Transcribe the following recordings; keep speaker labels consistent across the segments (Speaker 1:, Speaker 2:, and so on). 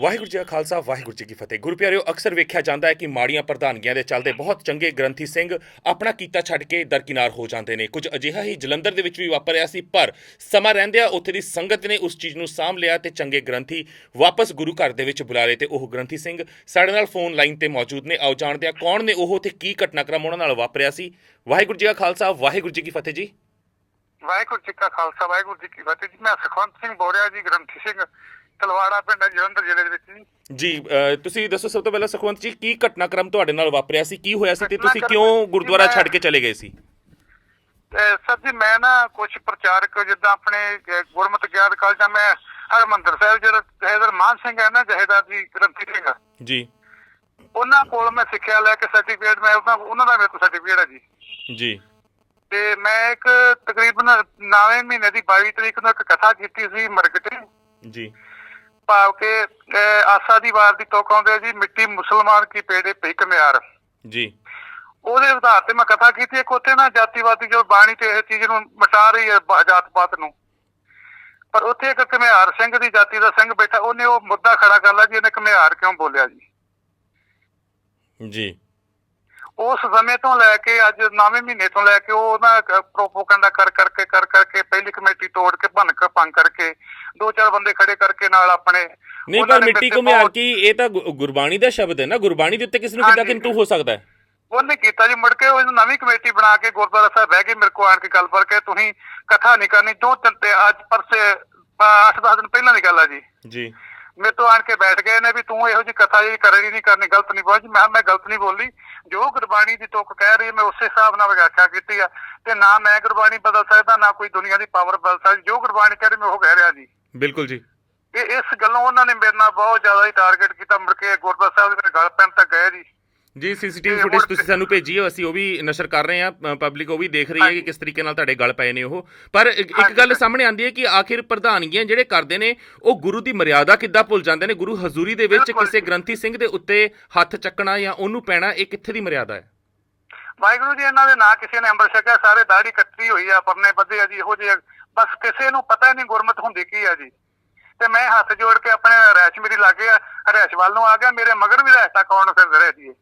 Speaker 1: ਵਾਹਿਗੁਰੂ ਜੀ ਕਾ ਖਾਲਸਾ, ਵਾਹਿਗੁਰੂ ਜੀ ਕੀ ਫਤਿਹ। ਗੁਰੂ ਪਿਆਰਿਓ, ਅਕਸਰ ਵੇਖਿਆ ਜਾਂਦਾ ਹੈ ਕਿ ਮਾੜੀਆਂ ਪ੍ਰਧਾਨਗੀਆਂ ਦੇ ਚੱਲਦੇ ਬਹੁਤ ਚੰਗੇ ਗ੍ਰੰਥੀ ਸਿੰਘ ਆਪਣਾ ਕੀਤਾ ਛੱਡ ਕੇ ਦਰਕਿਨਾਰ ਹੋ ਜਾਂਦੇ ਨੇ। ਕੁਝ ਅਜਿਹਾ ਹੀ ਜਲੰਧਰ ਦੇ ਵਿੱਚ ਵੀ ਵਾਪਰਿਆ ਸੀ, ਪਰ ਸਮਾਂ ਰਹਿੰਦਿਆਂ ਉੱਥੇ ਦੀ ਸੰਗਤ ਨੇ ਉਸ ਚੀਜ਼ ਨੂੰ ਸਾਂਭ ਲਿਆ ਤੇ ਚੰਗੇ ਗ੍ਰੰਥੀ ਵਾਪਸ ਗੁਰੂ ਘਰ ਦੇ ਵਿੱਚ ਬੁਲਾ ਲਏ ਤੇ ਉਹ ਗ੍ਰੰਥੀ ਸਿੰਘ ਸਾਡੇ ਨਾਲ ਫੋਨ ਲਾਈਨ ਤੇ ਮੌਜੂਦ ਨੇ। ਆਓ ਜਾਣਦੇ ਹਾਂ ਕੌਣ ਨੇ ਉਹ ਤੇ ਕੀ ਘਟਨਾਕ੍ਰਮ ਉਹਨਾਂ ਨਾਲ ਵਾਪਰਿਆ ਸੀ। ਵਾਹਿਗੁਰੂ ਜੀ ਕਾ ਖਾਲਸਾ, ਵਾਹਿਗੁਰੂ ਜੀ ਕੀ ਫਤਿਹ ਜੀ।
Speaker 2: ਵਾਹਿਗੁਰੂ ਜੀ ਕਾ ਖਾਲਸਾ, ਵਾਹਿਗੁਰੂ ਜੀ ਕੀ ਫਤਿਹ ਜੀ। ਮੈਂ ਸੁਖਵੰਤ ਸਿੰਘ ਬੋਲ ਜੀ, ਗ੍ਰੰਥੀ ਸਿੰਘ। ਤਲਵਾੜਾ ਪਿੰਡ ਹੈ ਜਲੰਧਰ ਜ਼ਿਲ੍ਹੇ ਦੇ ਵਿੱਚ ਜੀ।
Speaker 1: ਜੀ ਤੁਸੀਂ ਦੱਸੋ ਸਭ ਤੋਂ ਪਹਿਲਾਂ ਸੁਖਵੰਤ ਜੀ ਕੀ ਘਟਨਾਕ੍ਰਮ ਤੁਹਾਡੇ ਨਾਲ ਵਾਪਰਿਆ ਸੀ? ਕੀ ਹੋਇਆ ਸੀ ਤੇ ਤੁਸੀਂ ਕਿਉਂ ਗੁਰਦੁਆਰਾ ਛੱਡ ਕੇ ਚਲੇ ਗਏ ਸੀ?
Speaker 2: ਤੇ ਸਰ ਜੀ ਮੈਂ ਨਾ ਕੁਝ ਪ੍ਰਚਾਰਕ ਜਿੱਦਾਂ ਆਪਣੇ ਅਹ, ਗੁਰਮਤਿ ਗਿਆਨ ਕਾਲਜਾਂ ਮੈਂ ਹਰਮੰਦਰ ਸਾਹਿਬ ਜਿਹੜਾ ਜਹੇਦਾਰ ਮਾਨ ਸਿੰਘ ਹੈ ਨਾ ਜਹੇਦਾਰ ਜੀ ਗ੍ਰੰਥੀ ਸਿੰਘ।
Speaker 1: ਜੀ।
Speaker 2: ਉਹਨਾਂ ਕੋਲ ਮੈਂ ਸਿੱਖਿਆ ਲੈ ਕੇ ਸਰਟੀਫਿਕੇਟ ਮੈਂ ਉਹਨਾਂ ਉਹਨਾਂ ਦਾ ਮੇਰੇ ਕੋਲ ਸਰਟੀਫਿਕੇਟ ਹੈ ਜੀ।
Speaker 1: ਜੀ।
Speaker 2: ਤੇ ਮੈਂ ਇੱਕ ਤਕਰੀਬਨ 9ਵੇਂ ਮਹੀਨੇ ਦੀ 22 ਤਰੀਕ ਨੂੰ ਇੱਕ ਕਥਾ ਕੀਤੀ ਸੀ ਮਰਗਟੇ
Speaker 1: ਜੀ।
Speaker 2: ਭਾਵ ਕਿ ਆਸਾ ਦੀ ਵਾਰ ਦੀ ਤੋਕ ਆਉਂਦੇ ਜੀ ਮਿੱਟੀ ਮੁਸਲਮਾਨ ਕੀ ਪੇੜੇ ਪਈ ਕਮਿਆਰ
Speaker 1: ਜੀ।
Speaker 2: ਉਹਦੇ ਆਧਾਰ ਤੇ ਮੈਂ ਕਥਾ ਕੀਤੀ ਇੱਕ ਉੱਥੇ ਨਾ ਜਾਤੀਵਾਦੀ ਜੋ ਬਾਣੀ ਤੇ ਇਹ ਚੀਜ਼ ਨੂੰ ਮਿਟਾ ਰਹੀ ਹੈ ਬ- ਜਾਤ ਪਾਤ ਨੂੰ। ਪਰ ਉੱਥੇ ਇੱਕ ਘਮਿਆਰ ਸਿੰਘ ਦੀ ਜਾਤੀ ਦਾ ਸਿੰਘ ਬੈਠਾ ਉਹਨੇ ਉਹ ਮੁੱਦਾ ਖੜਾ ਕਰ ਲਿਆ ਜੀ ਇਹਨੇ ਘਮਿਆਰ ਕਿਉਂ ਬੋਲਿਆ ਜੀ?
Speaker 1: ਜੀ।
Speaker 2: ਉਸ ਸਮੇਂ ਤੋਂ ਲੈ ਕੇ ਅੱਜ 9ਵੇਂ ਮਹੀਨੇ ਤੋਂ ਲੈ ਕੇ ਉਹ ਨਾ ਪ੍ਰੋਪੋਗੈਂਡਾ ਕਰ ਕਰਕੇ ਕਰ ਕਰਕੇ ਪਹਿਲੀ ਕਮੇਟੀ ਤੋੜ ਕੇ ਭੰਨ ਕੇ ਭੰਗ ਕਰਕੇ ਦੋ ਚਾਰ ਬੰਦੇ ਖੜੇ ਕਰਕੇ ਨਾਲ ਆਪਣੇ
Speaker 1: ਨਹੀਂ ਪਰ ਮਿੱਟੀ ਘੁਮਿਆਰ ਕੀ ਇਹ ਤਾਂ ਗੁਰਬਾਣੀ ਦਾ ਸ਼ਬਦ ਹੈ ਨਾ ਗੁਰਬਾਣੀ ਦੇ ਉੱਤੇ ਕਿਸ ਨੂੰ ਕਿੱਦਾਂ। ਕਿੰਤੂ ਹੋ ਸਕਦਾ ਹੈ?
Speaker 2: ਉਹਨੇ ਕੀਤਾ ਜੀ ਮੁੜ ਕੇ ਉਹ ਨਵੀਂ ਕਮੇਟੀ ਬਣਾ ਕੇ ਗੁਰਦੁਆਰਾ ਸਾਹਿਬ ਬਹਿ ਕੇ ਮੇਰੇ ਕੋਲ ਆਣ ਕੇ ਗੱਲ ਕਰਕੇ ਤੁਸੀਂ ਕਥਾ ਨਹੀਂ ਕਰਨੀ ਦੋ ਤਿੰਨ ਤੇ ਅੱਜ ਪਰਸੇ 8-10 ਦਿਨ ਪਹਿਲਾਂ ਦੀ ਗੱਲ ਆ ਜੀ।
Speaker 1: ਜੀ।
Speaker 2: ਮੇਰੇ ਤੋਂ ਆਣ ਕੇ ਬੈਠ ਗਏ ਨੇ ਵੀ ਤੂੰ ਇਹੋ ਜੀ ਕਥਾ ਜੀ ਕਰਨੀ ਨਹੀਂ ਕਰਨੀ ਗਲਤ ਨਹੀਂ ਬੋਲ ਮੈਂ ਮੈਂ ਗਲਤ ਨਹੀਂ ਬੋਲੀ ਜੋ ਗੁਰਬਾਣੀ ਦੀ ਤੁਕ ਕਹਿ ਰਹੀ ਮੈਂ ਉਸੇ ਹਿਸਾਬ ਨਾਲ ਵਿਆਖਿਆ ਕੀਤੀ ਆ। ਤੇ ਨਾ ਮੈਂ ਗੁਰਬਾਣੀ ਬਦਲ ਸਕਦਾ ਨਾ ਕੋਈ ਦੁਨੀਆ ਦੀ ਪਾਵਰ ਬਦਲ ਸਕਦੀ। ਜੋ ਗੁਰਬਾਣੀ ਕਹਿ ਰਹੀ ਮੈਂ ਉਹ ਕਹਿ ਰਿਹਾ ਜੀ।
Speaker 1: ਬਿਲਕੁਲ ਜੀ।
Speaker 2: ਇਹ ਇਸ ਗੱਲੋਂ ਉਹਨਾਂ ਨੇ ਮੇਰੇ ਨਾਲ ਬਹੁਤ ਜ਼ਿਆਦਾ ਹੀ ਟਾਰਗੇਟ ਕੀਤਾ। ਮੁੜ ਕੇ ਗੁਰਦੁਆਰਾ ਸਾਹਿਬ ਦੇ ਗਲ ਪੈਣ ਤੱਕ ਗਏ ਜੀ।
Speaker 1: ਜੀ ਸੀਸੀਟੀਵੀ ਫੁਟੇਜ ਤੁਸੀਂ ਸਾਨੂੰ ਭੇਜੀ ਹੈ ਅਸੀਂ ਉਹ ਵੀ ਨਸ਼ਰ ਕਰ ਰਹੇ ਹਾਂ ਪਬਲਿਕ ਉਹ ਵੀ ਦੇਖ ਰਹੀ ਹੈ ਕਿ ਕਿਸ ਤਰੀਕੇ ਨਾਲ ਤੁਹਾਡੇ ਗੱਲ ਪਏ ਨੇ ਉਹ। ਪਰ ਇੱਕ ਗੱਲ। ਸਾਹਮਣੇ ਆਉਂਦੀ ਹੈ ਕਿ ਆਖਿਰ ਪ੍ਰਧਾਨਗੀਆਂ ਜਿਹੜੇ ਕਰਦੇ ਨੇ ਉਹ ਗੁਰੂ ਦੀ ਮਰਿਆਦਾ ਕਿੱਦਾਂ ਭੁੱਲ ਜਾਂਦੇ ਨੇ? ਗੁਰੂ ਹਜ਼ੂਰੀ ਦੇ ਵਿੱਚ। ਕਿਸੇ ਗ੍ਰੰਥੀ ਸਿੰਘ ਦੇ ਉੱਤੇ ਹੱਥ ਚੱਕਣਾ ਜਾਂ ਉਹਨੂੰ ਪੈਣਾ ਇਹ ਕਿੱਥੇ ਦੀ ਮਰਿਆਦਾ ਹੈ?
Speaker 2: ਵਾਹਿਗੁਰੂ ਜੀ ਇਹਨਾਂ ਦੇ ਨਾਂ ਕਿਸੇ ਨੇ ਅੰਮ੍ਰਿਤ ਛਕਿਆ ਸਾਰੇ ਦਾੜੀ ਕੱਟੀ ਹੋਈ ਆ ਪਰਨੇ ਬੱਧੇ ਆ ਜੀ ਇਹੋ ਜਿਹੇ ਬਸ ਕਿਸੇ ਨੂੰ ਪਤਾ ਨਹੀਂ ਗੁਰਮਤ ਹੁੰਦੀ ਕੀ ਆ ਜੀ। ਤੇ ਮੈਂ ਹੱਥ ਜੋੜ ਕੇ ਆਪਣੇ ਰੈਸ਼ ਮੇਰੀ ਲਾਗੇ ਹਰੈਸ਼ ਵੱਲ ਨੂੰ ਆ ਗਿਆ ਮੇਰੇ ਮਗਰ ਵੀ ਰਹਿਤਾ ਕੌਣ ਫਿਰ ਰਹੇ ਜੀ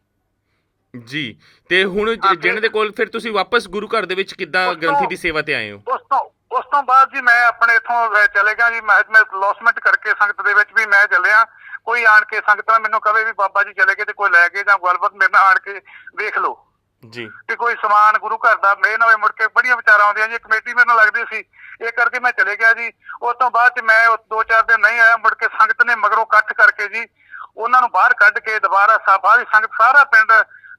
Speaker 1: ਜੀ। ਤੇ ਹੁਣ ਜ- ਜਿਹਨਾਂ ਦੇ ਕੋਲ ਫਿਰ ਤੁਸੀਂ ਵਾਪਸ ਗੁਰੂ ਘਰ ਦੇ ਵਿੱਚ ਕਿੱਦਾਂ
Speaker 2: ਉਸ ਤੋਂ-
Speaker 1: ਗ੍ਰੰਥੀ ਦੀ ਸੇਵਾ ਤੇ ਆਏ ਹੋ?
Speaker 2: ਉਸ ਤੋਂ ਉਸ ਤੋਂ ਬਾਅਦ ਜੀ ਮੈਂ ਆਪਣੇ ਇਥੋਂ ਚਲੇ ਗਿਆ ਜੀ। ਮੈਂ ਮੈਂ ਲੌਸਮੈਂਟ ਕਰਕੇ ਸੰਗਤ ਦੇ ਵਿੱਚ ਵੀ ਮੈਂ ਚੱਲਿਆ। ਕੋਈ ਆਣ ਕੇ ਸੰਗਤ ਨਾਲ ਮੈਨੂੰ ਕਵੇ ਵੀ ਬਾਬਾ ਜੀ ਚਲੇ ਗਏ ਤੇ ਕੋਈ ਲੈ ਕੇ ਜਾਂ ਗੱਲਬਾਤ ਮੇਰੇ ਨਾਲ ਆਣ ਕੇ ਵੇਖ ਲਓ।
Speaker 1: ਜੀ।
Speaker 2: ਕਿ ਕੋਈ ਸਮਾਨ ਗੁਰੂ ਘਰ ਦਾ ਮੇਰੇ ਨਾਲ ਮੁੜ ਕੇ ਬੜੀਆਂ ਵਿਚਾਰਾਂ ਆਉਂਦੀਆਂ ਜੀ। ਕਮੇਟੀ ਮੇਰੇ ਨਾਲ ਲੱਗਦੀ ਸੀ। ਇਹ ਕਰਕੇ ਮੈਂ ਚਲੇ ਗਿਆ ਜੀ। ਉਸ ਤੋਂ ਬਾਅਦ ਚ ਮੈਂ ਦੋ ਚਾਰ ਦਿਨ ਨਹੀਂ ਆਇਆ। ਮੁੜ ਕੇ ਸੰਗਤ ਨੇ ਮਗਰੋਂ ਇਕੱਠ ਕਰਕੇ ਜੀ ਉਹਨਾਂ ਨੂੰ ਬਾਹਰ ਕੱਢ ਕੇ ਦੁਬਾਰਾ ਸਾਰੀ ਸੰਗਤ ਸਾਰਾ ਪਿੰਡ